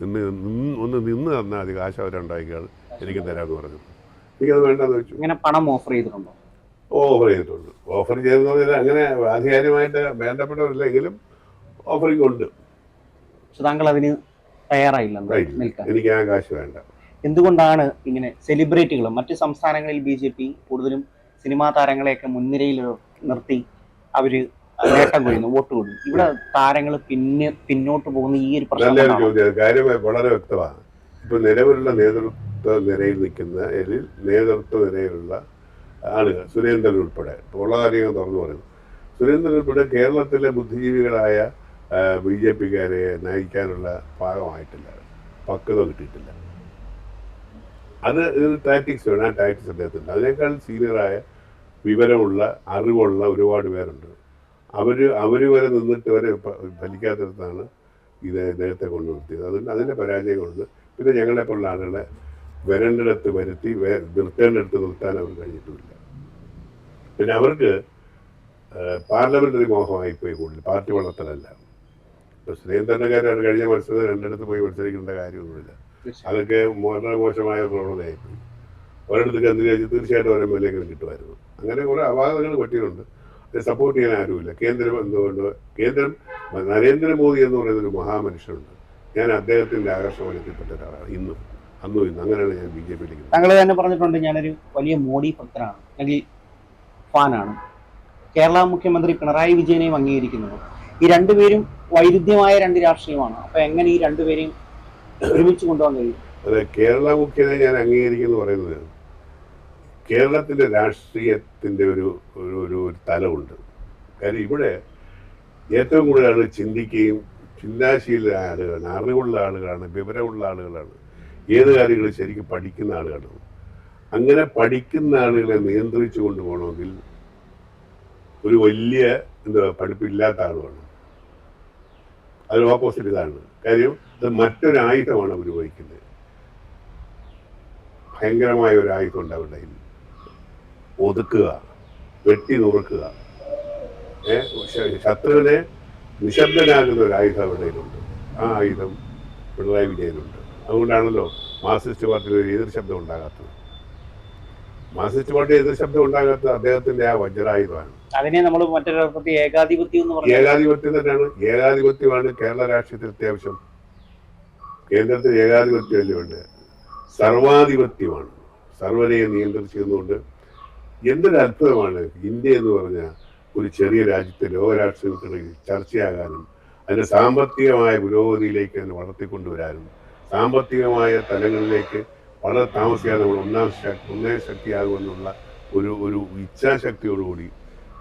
നിന്ന് നിന്ന് ഒന്ന് നിന്ന് തന്നാൽ മതി കാശ് അവരുണ്ടാക്കിയാൽ എനിക്ക് തരാമെന്ന് പറഞ്ഞു എനിക്കത് വേണ്ടെന്ന് വെച്ചു.
ഇങ്ങനെ പണം ഓഫർ ചെയ്തിട്ടുണ്ടോ?
ഓഫർ ചെയ്തിട്ടുണ്ട്. ഓഫർ ചെയ്തെന്ന് പറഞ്ഞാൽ അങ്ങനെ ആധികാരികമായിട്ട് വേണ്ടപ്പെട്ടവരില്ലെങ്കിലും ഓഫറിംഗ് ഉണ്ട്.
പക്ഷെ താങ്കൾ അതിന് തയ്യാറായില്ല. നിൽക്കാൻ
എനിക്ക് ആ കാശ് വേണ്ട.
എന്തുകൊണ്ടാണ് ഇങ്ങനെ സെലിബ്രിറ്റികളും മറ്റ് സംസ്ഥാനങ്ങളിൽ ബി ജെ പി കൂടുതലും സിനിമാ താരങ്ങളെയൊക്കെ മുൻനിരയിൽ നിർത്തി അവർ നേട്ടം കൊയ്യുന്നു വോട്ട് കൊടുക്കും ഇവിടെ താരങ്ങൾ പിന്നെ പിന്നോട്ട് പോകുന്ന ഈ ഒരു പ്രശ്നം
ചോദ്യം. കാര്യം വളരെ വ്യക്തമാണ്. ഇപ്പൊ നിലവിലുള്ള നേതൃത്വ നിരയിൽ നിൽക്കുന്ന നേതൃത്വ നിരയിലുള്ള ആളുകൾ സുരേന്ദ്രൻ ഉൾപ്പെടെ. ഉള്ള തുറന്നു പറയുന്നു. സുരേന്ദ്രൻ ഉൾപ്പെടെ കേരളത്തിലെ ബുദ്ധിജീവികളായ ബി ജെ പിക്കാരെ നയിക്കാനുള്ള ഭാഗമായിട്ടില്ല. പക്വത കിട്ടിയിട്ടില്ല. അത് ഒരു ടാക്ടിക്സ് വേണം. ആ ടാക്ടിക്സ് അദ്ദേഹത്തിന്റെ അതിനേക്കാൾ സീനിയറായ വിവരമുള്ള അറിവുള്ള ഒരുപാട് പേരുണ്ട്. അവർ അവർ വരെ നിന്നിട്ട് വരെ ഫലിക്കാത്തടത്താണ് ഇത് നേരത്തെ കൊണ്ടു നിർത്തിയത് അതുകൊണ്ട് അതിന്റെ പരാജയം കൊണ്ട് പിന്നെ ഞങ്ങളെപ്പോലുള്ള ആളുകളെ വരേണ്ടിടത്ത് വരുത്തി നിർത്തേണ്ടിടത്ത് നിർത്താൻ അവർ കഴിഞ്ഞിട്ടുമില്ല പിന്നെ അവർക്ക് പാർലമെന്ററി മോഹമായി പോയി കൂടുതൽ. പാർട്ടി വളർത്തലല്ല. ഇപ്പൊ സുരേന്ദ്രന്റെ കാര്യം കഴിഞ്ഞ മത്സരം രണ്ടിടത്ത് പോയി മത്സരിക്കേണ്ട കാര്യമൊന്നുമില്ല. അതൊക്കെ വളരെ മോശമായ പ്രവണതയായിപ്പോയി. ഒരിടത്ത് കേന്ദ്രീകരിച്ച് തീർച്ചയായിട്ടും ഒരു എം എൽ എങ്കിലും കിട്ടുമായിരുന്നു. അങ്ങനെ കുറെ അപാകതകൾ പറ്റിയിട്ടുണ്ട്. അത് സപ്പോർട്ട് ചെയ്യാൻ ആരുമില്ല. കേന്ദ്രം എന്തുകൊണ്ട് കേന്ദ്രം നരേന്ദ്രമോദി എന്ന് പറയുന്ന ഒരു മഹാമനുഷ്യനുണ്ട്. ഞാൻ അദ്ദേഹത്തിന്റെ ആകർഷണം ആകർഷണത്തിൽപ്പെട്ട ഒരാളാണ് ഇന്നും. അന്നും ഇന്ന് അങ്ങനെയാണ് ഞാൻ ബി ജെ പിയിലേക്ക്
താങ്കൾ തന്നെ പറഞ്ഞിട്ടുണ്ട് ഞാനൊരു വലിയ മോഡി ഭക്തനാണ്. അല്ലെങ്കിൽ ഫാനാണ്. കേരള മുഖ്യമന്ത്രി പിണറായി വിജയനെയും അംഗീകരിക്കുന്നത്. ഈ രണ്ടുപേരും വൈരുദ്ധ്യമായ രണ്ട് രാഷ്ട്രീയമാണ്. അപ്പൊ എങ്ങനെ ഈ രണ്ടുപേരെയും ഒരുമിച്ച് കൊണ്ടുപോകാൻ കഴിയും?
അതെ കേരള മുഖ്യനെ ഞാൻ അംഗീകരിക്കുന്നു പറയുന്നത് കേരളത്തിന്റെ രാഷ്ട്രീയത്തിന്റെ ഒരു ഒരു ഒരു തലമുണ്ട്. കാര്യം ഇവിടെ ഏറ്റവും കൂടുതൽ ആളുകൾ ചിന്തിക്കുകയും ചിന്താശീലരായ ആളുകളാണ് അറിവുള്ള ആളുകളാണ് വിവരമുള്ള ആളുകളാണ്. ഏത് കാര്യങ്ങൾ ശരിക്കും പഠിക്കുന്ന ആളുകളാണ്? അങ്ങനെ പഠിക്കുന്ന ആളുകളെ നിയന്ത്രിച്ചു കൊണ്ടുപോകണമെങ്കിൽ ഒരു വലിയ എന്താ പഠിപ്പില്ലാത്ത ആൾ വേണം. അതിന് ഓപ്പോസിറ്റ് ഇതാണ്. കാര്യം അത് മറ്റൊരു ആയുധമാണ് അവർ ഉപയോഗിക്കുന്നത്. ഭയങ്കരമായ ഒരു ആയുധം ഉണ്ട് അവരുടെ കയ്യിൽ. ഒതുക്കുക വെട്ടി നുറുക്കുക. ശത്രുവിനെ നിശബ്ദനാകുന്ന ഒരു ആയുധം അവരുടെ കയ്യിലുണ്ട്. ആ ആയുധം പിണറായി വിജയനുണ്ട്. അതുകൊണ്ടാണല്ലോ മാർസിസ്റ്റ് പാർട്ടിയിൽ ഒരു എതിർ ശബ്ദം ഉണ്ടാകാത്തത്. മാർസിസ്റ്റ് പാർട്ടി എതിർ ശബ്ദം ഉണ്ടാകാത്ത അദ്ദേഹത്തിന്റെ ആ വജ്രായുധമാണ്.
അതിനെ നമ്മൾ മറ്റൊരർത്ഥത്തിൽ ഏകാധിപത്യം എന്ന്
ഏകാധിപത്യം തന്നെയാണ്. ഏകാധിപത്യമാണ് കേരള രാഷ്ട്രീയത്തിൽ അത്യാവശ്യം. കേന്ദ്രത്തിൽ ഏകാധിപത്യമല്ലേ ഉണ്ട് സർവാധിപത്യമാണ്. സർവരെയും നിയന്ത്രിച്ചിരുന്നുകൊണ്ട് എന്തൊരു അത്ഭുതമാണ് ഇന്ത്യ എന്ന് പറഞ്ഞ ഒരു ചെറിയ രാജ്യത്തെ ലോകരാഷ്ട്രീയത്തിനിടയിൽ ചർച്ചയാകാനും അതിന്റെ സാമ്പത്തികമായ പുരോഗതിയിലേക്ക് അതിനെ വളർത്തിക്കൊണ്ടുവരാനും സാമ്പത്തികമായ തലങ്ങളിലേക്ക് വളരെ താമസിക്കാതെ നമ്മൾ ഒന്നാം ശക്തി ഒന്നേ ശക്തിയാകുമെന്നുള്ള ഒരു ഒരു ഇച്ഛാശക്തിയോടുകൂടി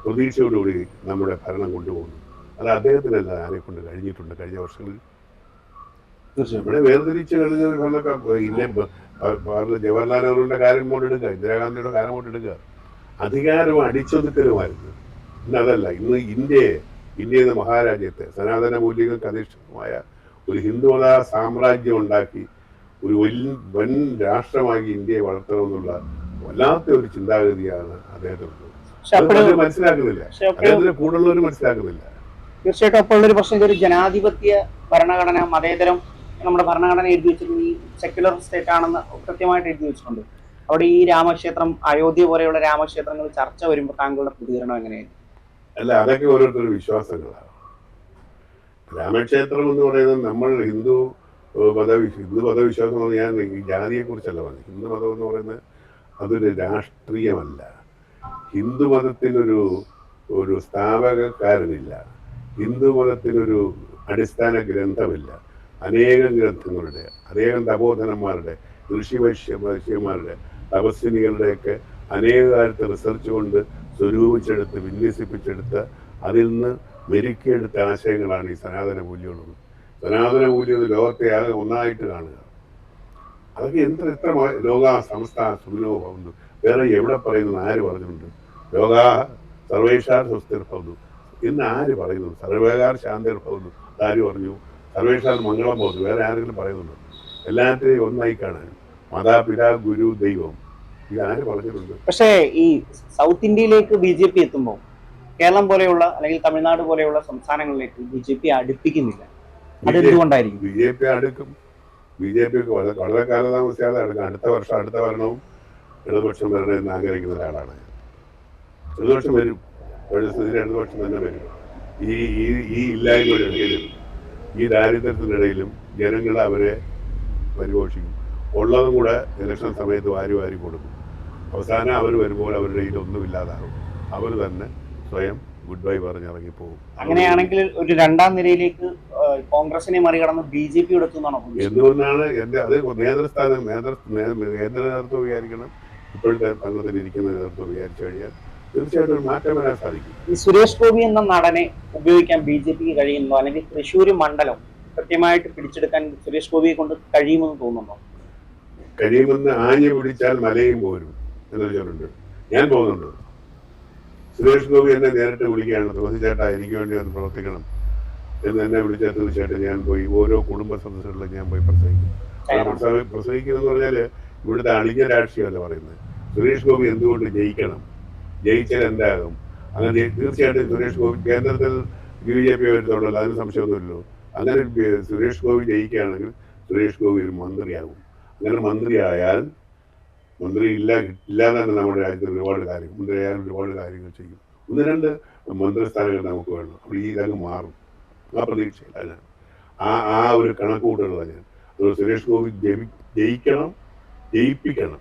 പ്രതീക്ഷയോടുകൂടി നമ്മുടെ ഭരണം കൊണ്ടുപോകുന്നു. അത് അദ്ദേഹത്തിനല്ല ആരെ കൊണ്ട് കഴിഞ്ഞിട്ടുണ്ട് കഴിഞ്ഞ വർഷങ്ങളിൽ.
തീർച്ചയായും.
ഇവിടെ വേർതിരിച്ച് പ- പ- ജവഹർലാൽ നെഹ്റുവിന്റെ കാര്യം കൊണ്ട് എടുക്കുക ഇന്ദിരാഗാന്ധിയുടെ കാര്യം കൊണ്ട് എടുക്കുക. അധികാരവും അടിച്ചൊതുക്കലുമായിരുന്നു. ഇന്ന് അതല്ല ഇന്ന് ഇന്ത്യയെ ഇന്ത്യ എന്ന മഹാരാജ്യത്തെ സനാതന മൂല്യങ്ങൾക്ക് അധിഷ്ഠിതമായ ഒരു ഹിന്ദുമത സാമ്രാജ്യം ഉണ്ടാക്കി ഒരു വൻ വൻ രാഷ്ട്രമാക്കി ഇന്ത്യയെ വളർത്തണമെന്നുള്ള വല്ലാത്ത ഒരു ചിന്താഗതിയാണ് പലരും മനസ്സിലാക്കുന്നില്ല.
അദ്ദേഹത്തിന്റെ
അദ്ദേഹത്തിന് കൂടുതലുള്ളവർ മനസ്സിലാക്കുന്നില്ല.
തീർച്ചയായിട്ടും അപ്പോൾ ഉള്ളൊരു പ്രശ്നം ഇതൊരു ജനാധിപത്യ ഭരണഘടന മതേതരം നമ്മുടെ ഭരണഘടന എഴുതി വെച്ചിട്ടുണ്ട്. ഈ സെക്യുലർ സ്റ്റേറ്റ് ആണെന്ന് കൃത്യമായിട്ട് എഴുതി വെച്ചിട്ടുണ്ട്. അവിടെ ഈ രാമക്ഷേത്രം അയോധ്യ പോലെയുള്ള രാമക്ഷേത്രങ്ങൾ ചർച്ച വരുമ്പോൾ താങ്കളുടെ പ്രതികരണം എങ്ങനെയായിരുന്നു
അല്ല അതൊക്കെ ഓരോരുത്തരുടെ വിശ്വാസങ്ങളാണ്. രാമക്ഷേത്രം എന്ന് പറയുന്നത് നമ്മൾ ഹിന്ദു മതവിശ്വ മതവി ഹിന്ദു മതവിശ്വാസം എന്ന് ഞാൻ ഈ ജാതിയെ കുറിച്ചല്ല പറഞ്ഞു ഹിന്ദു മതം എന്ന് പറയുന്നത് അതൊരു രാഷ്ട്രീയമല്ല. ഹിന്ദു മതത്തിനൊരു ഒരു സ്ഥാപകക്കാരനില്ല. ഹിന്ദു മതത്തിനൊരു അടിസ്ഥാന ഗ്രന്ഥമില്ല. അനേകം ഗ്രന്ഥങ്ങളുടെ അനേകം തപോധനന്മാരുടെ ഋഷി വൈശ്യ വൈശ്യന്മാരുടെ തപസ്വിനികളുടെയൊക്കെ അനേക കാലത്ത് റിസർച്ച് കൊണ്ട് സ്വരൂപിച്ചെടുത്ത് വിന്യസിപ്പിച്ചെടുത്ത് അതിൽ നിന്ന് മെരുക്കിയെടുത്ത ആശയങ്ങളാണ് ഈ സനാതന മൂല്യങ്ങളുള്ളത് സനാതന മൂല്യം ലോകത്തെ ആകെ ഒന്നായിട്ട് കാണുക. അതൊക്കെ എന്ത് എത്ര ലോക സമസ്ത സുലോ വേറെ എവിടെ പറയുന്നു ആര് പറഞ്ഞിട്ടുണ്ട് ലോക സർവേഷാർ സ്വസ്ഥിർ ഭവന്തു. ഇന്ന് ആര് പറയുന്നു? സർവേകാർ ശാന്തിർ ആര് പറഞ്ഞു? സർവേഷാർ മംഗളം ഭവന്തു. വേറെ ആരെങ്കിലും പറയുന്നുണ്ടോ? എല്ലാത്തിനെയും ഒന്നായി കാണാൻ. മാതാപിതാ ഗുരു ദൈവം. ഇത് ആര് പറഞ്ഞിട്ടുണ്ട്?
പക്ഷേ ഈ സൗത്ത് ഇന്ത്യയിലേക്ക് ബി ജെ പി എത്തുമ്പോൾ കേരളം പോലെയുള്ള അല്ലെങ്കിൽ തമിഴ്നാട് പോലെയുള്ള സംസ്ഥാനങ്ങളിലേക്ക് ബി ജെ പി അടുപ്പിക്കുന്നില്ല. അതെന്തുകൊണ്ടായിരിക്കും?
ബി ജെ പി അടുക്കും. ബി ജെ പി വളരെ കാലതാമസിയാതെ അടുക്കും അടുത്ത വർഷം അടുത്ത ഭരണവും ഇടതുപക്ഷം വരണം എന്ന് ആഗ്രഹിക്കുന്ന ഒരാളാണ്. ഇടതുപക്ഷം വരും. പരിസ്ഥിതി ഇടതുപക്ഷം തന്നെ വരും. ഈ ഈ ഈ ഇല്ലായ്മയുടെ ഇടയിലും ഈ ദാരിദ്ര്യത്തിനിടയിലും ജനങ്ങൾ അവരെ പരിപോഷിക്കും. ഉള്ളതും കൂടെ ഇലക്ഷൻ സമയത്ത് വാരി വാരി കൊടുക്കും. അവസാനം അവർ വരുമ്പോൾ അവരുടെ കയ്യിൽ ഒന്നും ഇല്ലാതാകും. അവർ തന്നെ സ്വയം ഗുഡ് ബൈ പറഞ്ഞിറങ്ങിപ്പോകും
അങ്ങനെയാണെങ്കിൽ ഒരു രണ്ടാം നിരയിലേക്ക് കോൺഗ്രസിനെ മറികടന്ന് ബി ജെ പി എടുത്തുന്നാണോ
എന്തുകൊണ്ടാണ് എന്റെ അത് നേതൃസ്ഥാനം നേതൃ കേന്ദ്ര നേതൃത്വം വിചാരിക്കണം. ഇപ്പോഴത്തെ ഭരണത്തിൽ ഇരിക്കുന്ന നേതൃത്വം വിചാരിച്ചു കഴിഞ്ഞാൽ തീർച്ചയായിട്ടും ഒരു മാറ്റം വരാൻ സാധിക്കും.
ഈ സുരേഷ് ഗോപി എന്ന നടനെ ഉപയോഗിക്കാൻ ബി ജെ പിക്ക് കഴിയുന്നോ? അല്ലെങ്കിൽ തൃശ്ശൂർ മണ്ഡലം കൃത്യമായിട്ട് പിടിച്ചെടുക്കാൻ സുരേഷ് ഗോപിയെ കൊണ്ട് കഴിയുമെന്ന് തോന്നുന്നു
കഴിയുമെന്ന് ആഞ്ഞു പിടിച്ചാൽ മലയും പോരും എന്നൊരു ചൊല്ലുണ്ട് ഞാൻ പോകുന്നുണ്ട്. സുരേഷ് ഗോപി എന്നെ നേരിട്ട് വിളിക്കുകയാണ് തുളസി ചേട്ടാ എനിക്ക് വേണ്ടി ഒന്ന് പ്രവർത്തിക്കണം. എന്ന് എന്നെ വിളിച്ചാൽ തീർച്ചയായിട്ടും ഞാൻ പോയി ഓരോ കുടുംബ സദസ്സുകളിലും ഞാൻ പോയി പ്രസംഗിക്കും. പ്രസംഗിക്കുന്നത് പറഞ്ഞാൽ ഇവിടുത്തെ അണിഞ്ഞ രാഷ്ട്രീയമല്ല പറയുന്നത്. സുരേഷ് ഗോപി എന്തുകൊണ്ട് ജയിക്കണം? ജയിച്ചാൽ എന്താകും? അങ്ങനെ തീർച്ചയായിട്ടും സുരേഷ് ഗോപി കേന്ദ്രത്തിൽ ബി ജെ പി വരുത്തുള്ളൂ അതിന് സംശയമൊന്നുമില്ലല്ലോ. അങ്ങനെ സുരേഷ് ഗോപി ജയിക്കുകയാണെങ്കിൽ സുരേഷ് ഗോപി ഒരു മന്ത്രിയാകും. അങ്ങനെ മന്ത്രിയായാൽ മന്ത്രി ഇല്ല ഇല്ലാതെ തന്നെ നമ്മുടെ രാജ്യത്ത് ഒരുപാട് കാര്യങ്ങൾ മന്ത്രിയായാൽ ഒരുപാട് കാര്യങ്ങൾ ചെയ്യും. ഒന്ന് രണ്ട് മന്ത്രിസ്ഥാനങ്ങൾ നമുക്ക് വേണം. അപ്പോൾ ഈ ഇതങ്ങ് മാറും. ആ പ്രതീക്ഷയില്ല ആ ആ ഒരു കണക്കുകൂട്ടലാണ് ഞാൻ. അതുകൊണ്ട് സുരേഷ് ഗോപി ജയി ജയിക്കണം ജയിപ്പിക്കണം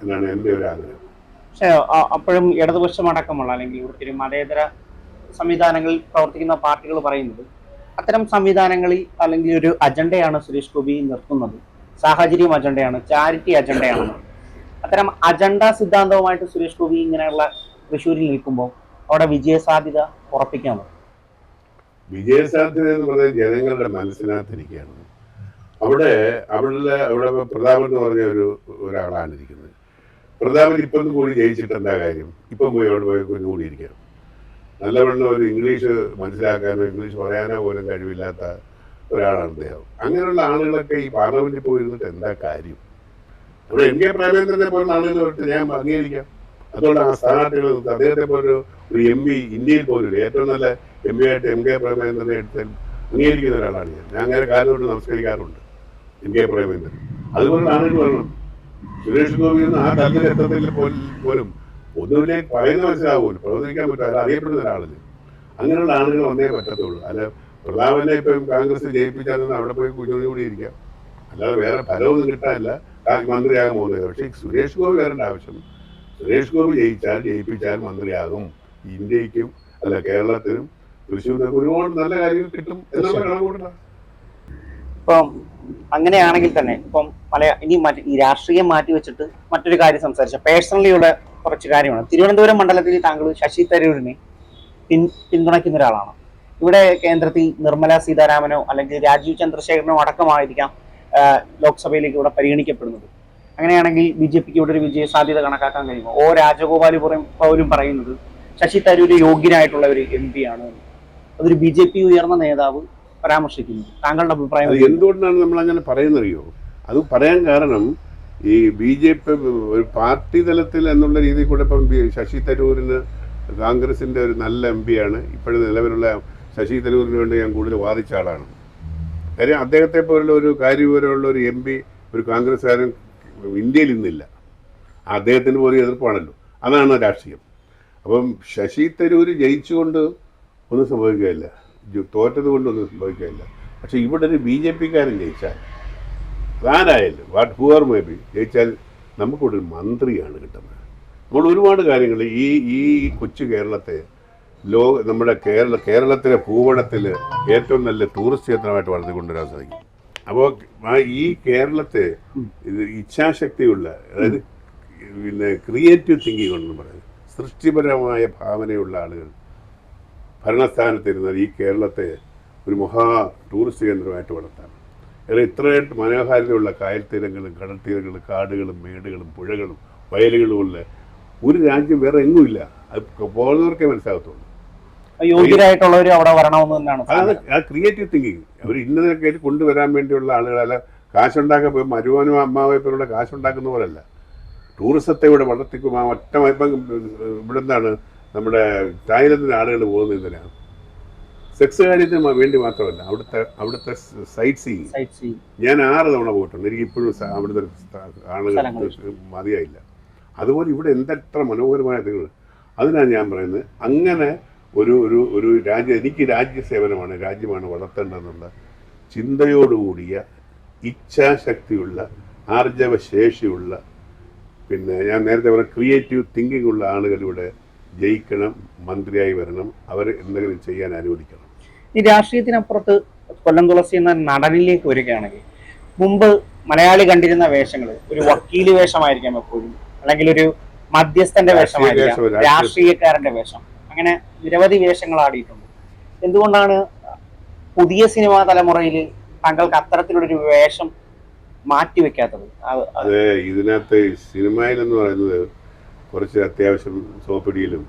എന്നാണ് എന്റെ ഒരു ആഗ്രഹം.
പക്ഷേ അപ്പോഴും ഇടതുപക്ഷം അടക്കമുള്ള അല്ലെങ്കിൽ ഇവിടുത്തെ മതേതര സംവിധാനങ്ങളിൽ പ്രവർത്തിക്കുന്ന പാർട്ടികൾ പറയുന്നത് അത്തരം സംവിധാനങ്ങളിൽ അല്ലെങ്കിൽ ഒരു അജണ്ടയാണ് സുരേഷ് ഗോപി നിർത്തുന്നത്. സാഹചര്യം അജണ്ടയാണ് ചാരിറ്റി അജണ്ടയാണ്. അത്തരം അജണ്ട സിദ്ധാന്തവുമായിട്ട് സുരേഷ് ഗോപി ഇങ്ങനെയുള്ള തൃശ്ശൂരിൽ നിൽക്കുമ്പോൾ അവിടെ വിജയ സാധ്യത ഉറപ്പിക്കാമോ?
വിജയസാധ്യത എന്ന് പറയുന്നത് ജനങ്ങളുടെ മനസ്സിനകത്തിരിക്കുകയാണ്. അവിടെ അവിടെ അവിടെ പ്രതാപൻ എന്ന് പറഞ്ഞ ഒരു ഒരാളാണ് ഇരിക്കുന്നത്. പ്രതാപൻ ഇപ്പം കൂടി ജയിച്ചിട്ട് എന്താ കാര്യം? ഇപ്പം പോയി അവിടെ പോയി ഒന്ന് കൂടിയിരിക്കണം നല്ലവണ്ണം ഒരു ഇംഗ്ലീഷ് മനസ്സിലാക്കാനോ ഇംഗ്ലീഷ് പറയാനോ പോലും കഴിവില്ലാത്ത ഒരാളാണ് അദ്ദേഹം. അങ്ങനെയുള്ള ആളുകളൊക്കെ ഈ പാർലമെന്റിൽ പോയിരുന്നിട്ട് എന്താ കാര്യം? ഇവിടെ എൻ കെ പ്രേമേന്ദ്രനെ പോലുള്ള ഞാൻ അംഗീകരിക്കാം അതുകൊണ്ട് ആ സ്ഥാനാർത്ഥികൾ. അദ്ദേഹത്തെ പോലൊരു ഒരു എം പി ഇന്ത്യയിൽ പോലും ഏറ്റവും നല്ല എം പി ആയിട്ട് എം കെ പ്രേമേന്ദ്രനെ എടുത്താൽ അംഗീകരിക്കുന്ന ഒരാളാണ് ഞാൻ. ഞാൻ അങ്ങനെ കാലത്തോട്ട് നമസ്കരിക്കാറുണ്ട് എം കെ പ്രേമേന്ദ്രൻ അതുപോലുള്ള ആളുകൾ സുരേഷ് ഗോപി ആ തലത്തിൽ എത്തത്തിൽ പോലും. ഒന്നുമില്ലേ പറയുന്ന മനസ്സിലാവുമല്ലോ. പ്രവർത്തിക്കാൻ പറ്റും. അറിയപ്പെടുന്ന ഒരാളല്ലേ. അങ്ങനെയുള്ള ആളുകൾ വന്നേ പറ്റത്തുള്ളൂ. അല്ല പ്രതാപനെ ഇപ്പം കോൺഗ്രസ് ജയിപ്പിച്ചാൽ അവിടെ പോയി കുഞ്ഞുകൂടി ഇരിക്കാം. അല്ലാതെ വേറെ ഫലമൊന്നും കിട്ടാനില്ല. മന്ത്രിയാകാൻ പോകുന്നത് പക്ഷേ സുരേഷ് ഗോപി വരേണ്ട ആവശ്യം. സുരേഷ് ഗോപി ജയിച്ചാൽ ജയിപ്പിച്ചാൽ മന്ത്രിയാകും. ഇന്ത്യക്കും അല്ല കേരളത്തിനും തൃശ്ശൂരിനൊക്കെ ഒരുപാട് നല്ല കാര്യങ്ങൾ കിട്ടും എന്നുള്ള
ഇപ്പം അങ്ങനെയാണെങ്കിൽ തന്നെ ഇപ്പം മലയാ ഇനി മറ്റ് ഈ രാഷ്ട്രീയം മാറ്റി വെച്ചിട്ട് മറ്റൊരു കാര്യം സംസാരിച്ച. പേഴ്സണലിയുടെ കുറച്ച് കാര്യമാണ്. തിരുവനന്തപുരം മണ്ഡലത്തിൽ താങ്കൾ ശശി തരൂരിനെ പിൻ പിന്തുണയ്ക്കുന്ന ഒരാളാണ്. ഇവിടെ കേന്ദ്രത്തിൽ നിർമ്മല സീതാരാമനോ അല്ലെങ്കിൽ രാജീവ് ചന്ദ്രശേഖരനോ അടക്കമായിരിക്കാം ലോക്സഭയിലേക്ക് ഇവിടെ പരിഗണിക്കപ്പെടുന്നത്. അങ്ങനെയാണെങ്കിൽ ബി ജെ പിക്ക് ഇവിടെ ഒരു വിജയ സാധ്യത കണക്കാക്കാൻ കഴിയുമോ? ഓ രാജഗോപാൽ പുറം പോലും പറയുന്നത് ശശി തരൂര് യോഗ്യനായിട്ടുള്ള ഒരു എം പി ആണ് അതൊരു ബി ജെ പി ഉയർന്ന നേതാവ് പരാമർശിക്കുന്നു. താങ്കളുടെ അഭിപ്രായം
എന്തുകൊണ്ടാണ് നമ്മൾ അങ്ങനെ പറയുന്നറിയോ? അത് പറയാൻ കാരണം ഈ ബി ജെ പി ഒരു പാർട്ടി തലത്തിൽ എന്നുള്ള രീതിയിൽ കൂടെ ഇപ്പം ശശി തരൂരിന് കോൺഗ്രസിന്റെ ഒരു നല്ല എം ആണ്. ഇപ്പോഴും നിലവിലുള്ള ശശി തരൂരിന് വേണ്ടി ഞാൻ കൂടുതൽ വാദിച്ച ആളാണ്. കാര്യം അദ്ദേഹത്തെ പോലുള്ള ഒരു കാര്യവിവരമുള്ള ഒരു എം പി ഒരു കോൺഗ്രസ്സുകാരൻ ഇന്ത്യയിൽ ഇന്നില്ല. അദ്ദേഹത്തിന് പോലും എതിർപ്പാണല്ലോ. അതാണ് രാഷ്ട്രീയം. അപ്പം ശശി തരൂർ ജയിച്ചുകൊണ്ട് ഒന്നും സംഭവിക്കുകയില്ല. തോറ്റത് തോറ്റത് കൊണ്ടൊന്നും സംഭവിക്കുകയില്ല. പക്ഷേ ഇവിടെ ഒരു ബി ജെ പിക്കാരൻ ജയിച്ചാൽ ആരായാലും വാട്ട് ഹുവർ മേ ബി ജയിച്ചാൽ നമുക്കിവിടെ ഒരു മന്ത്രിയാണ് കിട്ടുന്നത്. നമ്മൾ ഒരുപാട് കാര്യങ്ങൾ ഈ ഈ കൊച്ചു കേരളത്തെ ലോക നമ്മുടെ കേരള കേരളത്തിലെ ഭൂപടത്തിൽ ഏറ്റവും നല്ല ടൂറിസ്റ്റ് കേന്ദ്രമായിട്ട് വളർത്തിക്കൊണ്ടുവരാൻ സാധിക്കും. അപ്പോൾ ഈ കേരളത്തെ ഇത് ഇച്ഛാശക്തിയുള്ള അതായത് പിന്നെ ക്രിയേറ്റീവ് തിങ്കിങ് ഉണ്ടെന്ന് പറയുന്നത് സൃഷ്ടിപരമായ ഭാവനയുള്ള ആളുകൾ ഭരണസ്ഥാനത്തിരുന്നാൽ ഈ കേരളത്തെ ഒരു മഹാ ടൂറിസ്റ്റ് കേന്ദ്രമായിട്ട് വളർത്താം. അതായത് ഇത്രയായിട്ട് മനോഹാരിതയുള്ള കായൽ തീരങ്ങളും കടൽ തീരങ്ങളും കാടുകളും മേടുകളും പുഴകളും വയലുകളും ഉള്ള ഒരു രാജ്യം വേറെ എങ്ങുമില്ല അത് പോകുന്നവർക്കേ മനസ്സിലാകത്തുള്ളൂ.
യോഗ്യരായിട്ടുള്ളവർ അവിടെ വരണമെന്ന് തന്നെയാണ്.
ക്രിയേറ്റീവ് തിങ്കിങ് അവർ ഇന്നതൊക്കെ കൊണ്ടുവരാൻ വേണ്ടിയുള്ള ആളുകളല്ല കാശുണ്ടാക്കാൻ പോയി മരുവാനും അമ്മാവയപ്പനുള്ള കാശുണ്ടാക്കുന്ന പോലല്ല. ടൂറിസത്തെ ഇവിടെ വളർത്തിക്കും. ആ ഒറ്റ ഇപ്പം ഇവിടെ എന്താണ് നമ്മുടെ തായ്ലൻഡിന് ആളുകൾ പോകുന്നത് എന്തിനാണ് സെക്സ് കാര്യത്തിന് വേണ്ടി മാത്രമല്ല അവിടുത്തെ അവിടുത്തെ സൈറ്റ് സീയിങ്
സീ
ഞാൻ ആറ് തവണ പോയിട്ടുണ്ട്. എനിക്ക് ഇപ്പോഴും അവിടുത്തെ ആളുകൾ മതിയായില്ല. അതുപോലെ ഇവിടെ എന്തെത്ര മനോഹരമായ നിങ്ങൾ അതിനാണ് ഞാൻ പറയുന്നത്. അങ്ങനെ ഒരു ഒരു ഒരു രാജ്യം എനിക്ക് രാജ്യസേവനമാണ് രാജ്യമാണ് വളർത്തേണ്ടതെന്നുള്ള ചിന്തയോടുകൂടിയ ഇച്ഛാശക്തിയുള്ള ആർജവശേഷിയുള്ള പിന്നെ ഞാൻ നേരത്തെ പറഞ്ഞ ക്രിയേറ്റീവ് തിങ്കിങ് ഉള്ള ആളുകളിലൂടെ ജയിക്കണം മന്ത്രിയായി വരണം അവർ എന്തെങ്കിലും ചെയ്യാൻ അനുവദിക്കണം.
ഈ രാഷ്ട്രീയത്തിനപ്പുറത്ത് കൊല്ലം തുളസി എന്ന നടനിലേക്ക് വരികയാണെങ്കിൽ മുമ്പ് മലയാളി കണ്ടിരുന്ന വേഷങ്ങൾ ഒരു വക്കീൽ വേഷമായിരിക്കാം എപ്പോഴും അല്ലെങ്കിൽ ഒരു മധ്യസ്ഥന്റെ വേഷമായിരിക്കാം രാഷ്ട്രീയക്കാരന്റെ വേഷം. അങ്ങനെ നിരവധി വേഷങ്ങൾ ആടിയിട്ടുണ്ട്. എന്തുകൊണ്ടാണ് പുതിയ സിനിമാ തലമുറയിൽ താങ്കൾക്ക് അത്തരത്തിലുള്ളൊരു വേഷം മാറ്റിവെക്കാത്തത് അത്
ഇതിനകത്ത് സിനിമയിൽ എന്ന് പറയുന്നത് കുറച്ച് അത്യാവശ്യം സോപ്പിടിയിലും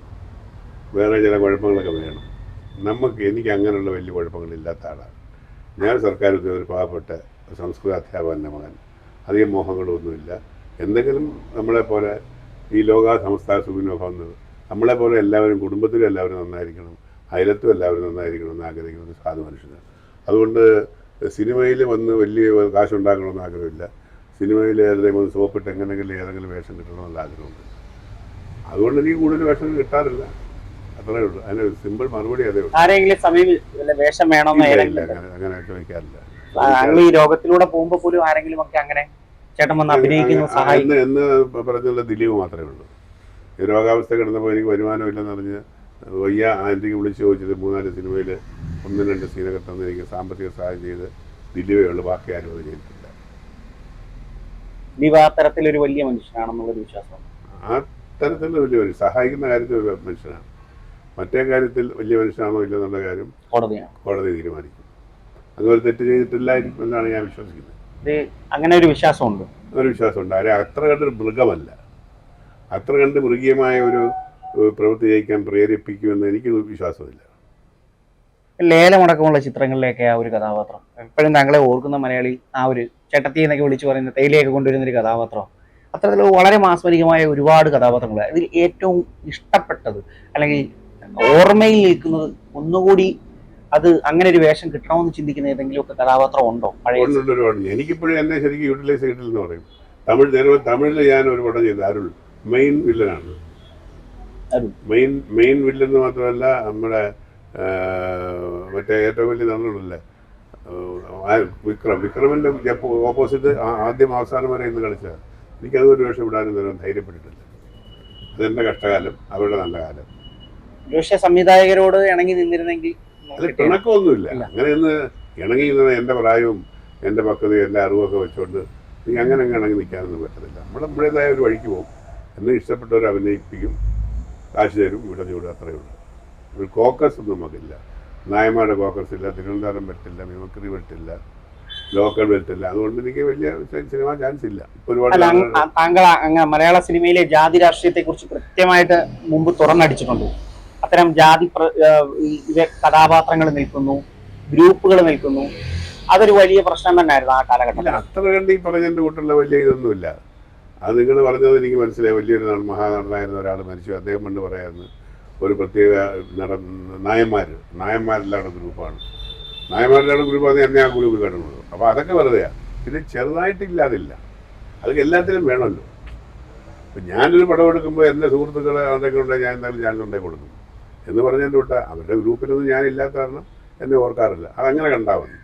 വേറെ ചില കുഴപ്പങ്ങളൊക്കെ വേണം. നമുക്ക് എനിക്ക് അങ്ങനെയുള്ള വലിയ കുഴപ്പങ്ങളില്ലാത്ത ആളാണ്. ഞാൻ സർക്കാർ ഒരു പാവപ്പെട്ട സംസ്കൃത അധ്യാപകന്റെ മകൻ. അധികം മോഹങ്ങളൊന്നുമില്ല. എന്തെങ്കിലും നമ്മളെ പോലെ ഈ ലോക സംസ്ഥാന സുഖിനോഭം നമ്മളെ പോലെ എല്ലാവരും കുടുംബത്തിലും എല്ലാവരും നന്നായിരിക്കണം. അയലത്തും എല്ലാവരും നന്നായിരിക്കണം എന്ന് ആഗ്രഹിക്കുന്ന ഒരു സാധു മനുഷ്യനാണ്. അതുകൊണ്ട് സിനിമയിൽ വന്ന് വലിയ കാശുണ്ടാക്കണമെന്ന് ആഗ്രഹമില്ല. സിനിമയിൽ ഏതെങ്കിലും ഒന്ന് സോപ്പിട്ട് എങ്ങനെയെങ്കിലും ഏതെങ്കിലും വേഷം കിട്ടണമെന്നുള്ള ആഗ്രഹമുണ്ട്. അതുകൊണ്ട് എനിക്ക് കൂടുതൽ വേഷം കിട്ടാറില്ല. അത്രേ ഉള്ളൂ. അതിന് സിമ്പിൾ മറുപടി അതേ ഉള്ളൂ.
ആരെങ്കിലും സമീപ വേഷം വേണമെന്ന്
ഇല്ല, ഇല്ല. അങ്ങനെ ചോദിക്കാറില്ല
താങ്കൾ ഈ രോഗത്തിലൂടെ പോലും ആരെങ്കിലും ഒക്കെ അങ്ങനെ ചേട്ടൻ വന്ന് അഭിനയിക്കുന്ന
എന്ന് പറഞ്ഞുള്ള ദിലീപ് മാത്രമേ ഉള്ളൂ. രോഗാവസ്ഥ കിടന്നപ്പോൾ എനിക്ക് വരുമാനമില്ലെന്ന് പറഞ്ഞ് വയ്യ ആന്റിക്ക് വിളിച്ച് ചോദിച്ചത് മൂന്നാൽ സിനിമയിൽ ഒന്നും രണ്ട് സീനൊക്കെ തന്ന് എനിക്ക് സാമ്പത്തിക സഹായം ചെയ്ത് ദിലീപേ ഉള്ളു ബാക്കി ആരും അത് ചെയ്തിട്ടില്ല.
തരത്തിലൊരു വലിയ മനുഷ്യനാണെന്നുള്ളൊരു വിശ്വാസം.
ആ തരത്തിൽ വലിയ മനുഷ്യൻ സഹായിക്കുന്ന കാര്യത്തിൽ ഒരു മനുഷ്യനാണ്. മറ്റേ കാര്യത്തിൽ വലിയ മനുഷ്യനാണോ ഇല്ലെന്നുള്ള കാര്യം
കോടതിയാണ്.
കോടതി തീരുമാനിക്കും. അതുപോലെ തെറ്റ് ചെയ്തിട്ടില്ലായിരിക്കും എന്നാണ് ഞാൻ വിശ്വസിക്കുന്നത്.
അങ്ങനെ ഒരു വിശ്വാസമുണ്ട്.
ഒരു വിശ്വാസമുണ്ട്. ആരെ അത്ര കണ്ടൊരു മൃഗമല്ല. അത്ര കണ്ട് മൃഗീയമായ ഒരു പ്രവൃത്തി ചെയ്യിക്കാൻ പ്രേരിപ്പിക്കുമെന്ന് എനിക്ക് വിശ്വാസമില്ല.
ലേലമടക്കമുള്ള ചിത്രങ്ങളിലേക്ക് ആ ഒരു കഥാപാത്രം. എപ്പോഴും താങ്കളെ ഓർക്കുന്ന മലയാളി ആ ഒരു ചേട്ടത്തി എന്നൊക്കെ വിളിച്ചു പറയുന്ന തേയിലയൊക്കെ കൊണ്ടുവരുന്ന ഒരു കഥാപാത്രം. അത്തരത്തിൽ വളരെ മാസ്മരികമായ ഒരുപാട് കഥാപാത്രങ്ങൾ അതിൽ ഏറ്റവും ഇഷ്ടപ്പെട്ടത് അല്ലെങ്കിൽ ഓർമ്മയിൽ നിൽക്കുന്നത് ഒന്നുകൂടി അത് അങ്ങനെ ഒരു വേഷം കിട്ടണമെന്ന് ചിന്തിക്കുന്ന ഏതെങ്കിലും ഒക്കെ കഥാപാത്രം ഉണ്ടോ?
എനിക്കിപ്പോഴും എന്നെ ശരിക്കും യൂട്ടിലൈസ് ചെയ്തിട്ടില്ലെന്ന് പറയും. തമിഴ് തമിഴിൽ ഞാൻ ഒരു പടം ചെയ്തു അരുൾ. മെയിൻ വില്ലനാണ്. മെയിൻ മെയിൻ വില്ലെന്ന് മാത്രമല്ല നമ്മുടെ മറ്റേ ഏറ്റവും വലിയ നടനുണ്ടല്ലേ ആ, വിക്രം. വിക്രമിന്റെ ഓപ്പോസിറ്റ് ആദ്യം അവസാനം വരെ ഇന്ന് കളിച്ചത്. എനിക്കത് ഒരു വേഷം വിടാനും തരാൻ ധൈര്യപ്പെട്ടിട്ടില്ല. അതെന്റെ കഷ്ടകാലം അവരുടെ നല്ല കാലം.
പക്ഷേ സംവിധായകരോട് ഇണങ്ങി നിന്നിരുന്നെങ്കിൽ
അല്ല പിണക്കമൊന്നുമില്ല. അങ്ങനെ ഇന്ന് ഇണങ്ങി നിന്ന എന്റെ പ്രായവും എന്റെ പക്വതയും എന്റെ അറിവൊക്കെ വെച്ചോണ്ട് നീ അങ്ങനെ അങ്ങ് ഇണങ്ങി നിൽക്കാനൊന്നും പറ്റത്തില്ല. നമ്മൾ നമ്മുടേതായ ഒരു വഴിക്ക് പോകും. എന്നെ ഇഷ്ടപ്പെട്ടവർ അഭിനയിപ്പിക്കും കാശ് തരും വിടഞ്ഞു വിടും അത്രയേ ഉള്ളൂ. ഒരു കോക്കസ് ഒന്നും നമുക്കില്ല. നായമാരുടെ കോക്കസ് ഇല്ല തിരുവനന്തപുരം പറ്റില്ല മിമിക്രി പറ്റില്ല ലോക്കൽ പറ്റില്ല അതുകൊണ്ട് എനിക്ക് വലിയ സിനിമ ചാൻസ് ഇല്ല. ഒരുപാട്
താങ്കൾ അങ്ങനെ മലയാള സിനിമയിലെ ജാതി രാഷ്ട്രീയത്തെ കുറിച്ച് കൃത്യമായിട്ട് മുമ്പ് തുറന്നടിച്ചിട്ടുണ്ട്. അത്തരം ജാതി കഥാപാത്രങ്ങൾ നിൽക്കുന്നു ഗ്രൂപ്പുകൾ നിൽക്കുന്നു. അതൊരു വലിയ പ്രശ്നം തന്നെയായിരുന്നു ആ കാലഘട്ടത്തിൽ.
അത്ര കണ്ട് ഈ പറഞ്ഞതിന്റെ കൂട്ടുള്ള വലിയ ഇതൊന്നുമില്ല. അത് നിങ്ങൾ പറഞ്ഞത് എനിക്ക് മനസ്സിലായി. വലിയൊരു നടൻ മഹാനടനായിരുന്ന ഒരാൾ മരിച്ചു. അദ്ദേഹം പണ്ട് പറയായിരുന്നു ഒരു പ്രത്യേക നടൻ നായന്മാർ നായന്മാരെല്ലാവരുടെ ഗ്രൂപ്പാണ്. നായന്മാരെല്ലാവരുടെ ഗ്രൂപ്പ് അത് എന്നെ ആ ഗ്രൂപ്പിൽ കേട്ടുള്ളൂ അപ്പോൾ അതൊക്കെ വെറുതെയാണ് പിന്നെ ചെറുതായിട്ടില്ലാതില്ല അതൊക്കെ എല്ലാത്തിനും വേണമല്ലോ. അപ്പം ഞാനൊരു പടം എടുക്കുമ്പോൾ എന്റെ സുഹൃത്തുക്കൾ അതൊക്കെ ഉണ്ടെങ്കിൽ ഞാൻ എന്തായാലും ഞാൻ കൊണ്ടേ കൊടുക്കും. എന്ന് പറഞ്ഞതിന്റെ വിട്ട അവരുടെ ഗ്രൂപ്പിലൊന്നും ഞാനില്ലാത്ത കാരണം എന്നെ ഓർക്കാറില്ല. അതങ്ങനെ
കണ്ടാവുന്നു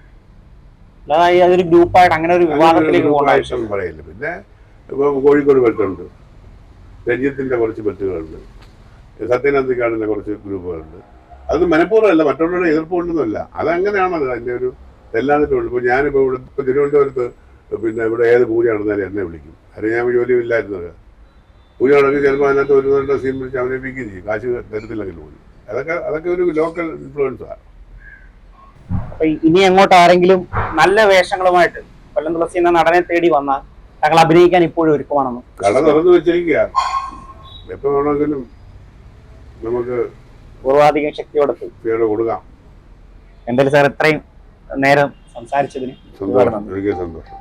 അതൊരു ഗ്രൂപ്പായിട്ട് അങ്ങനെ ഒരു വിവാദത്തിലേക്ക്
പറയില്ല. പിന്നെ ഇപ്പോൾ കോഴിക്കോട് ബെറ്റുണ്ട് രഞ്ജിത്തിന്റെ കുറച്ച് ബെറ്റുകളുണ്ട് സത്യനന്ദിക്കാടിന്റെ കുറച്ച് ഗ്രൂപ്പുകളുണ്ട്. അത് മനഃപൂർവമല്ല മറ്റുള്ളവരുടെ എതിർപ്പുണ്ടെന്നല്ല അതങ്ങനെയാണത് അതിന്റെ ഒരു എല്ലാത്തിനും ഇപ്പോൾ ഞാനിപ്പോൾ ഇവിടെ ഇപ്പോൾ തിരുവനന്തപുരത്ത് പിന്നെ ഇവിടെ ഏത് പൂജ നടന്നാലും എന്നെ വിളിക്കും. അല്ലെങ്കിൽ ഞാൻ ജോലിയില്ലായിരുന്നു. പൂജ നടക്കി ചിലപ്പോൾ അതിനകത്ത് ഒരു നല്ല സീൻ വിളിച്ച് അഭിനയിപ്പിക്കുകയും ചെയ്യും. കാശ് തരത്തില്ലെങ്കിൽ പോലും. അതൊക്കെ അതൊക്കെ ഒരു ലോക്കൽ ഇൻഫ്ലുവൻസാണ്
ഇനി അങ്ങോട്ട് ആരെങ്കിലും നല്ല വേഷങ്ങളുമായിട്ട് കൊല്ലം തുളസി എന്ന നടനെ തേടി വന്നാൽ താങ്കൾ അഭിനയിക്കാൻ ഇപ്പോഴും ഒരുക്കമാണെന്ന്.
കട തുറന്നു വെച്ചിരിക്കുകയാണ് എപ്പോ വേണമെങ്കിലും നമുക്ക്
പൂർവാധികം ശക്തിയോടെ
പേര് കൊടുക്കാം.
എന്തായാലും സാർ ഇത്രയും നേരം സംസാരിച്ചതിന്
സന്തോഷം. എനിക്ക് സന്തോഷം.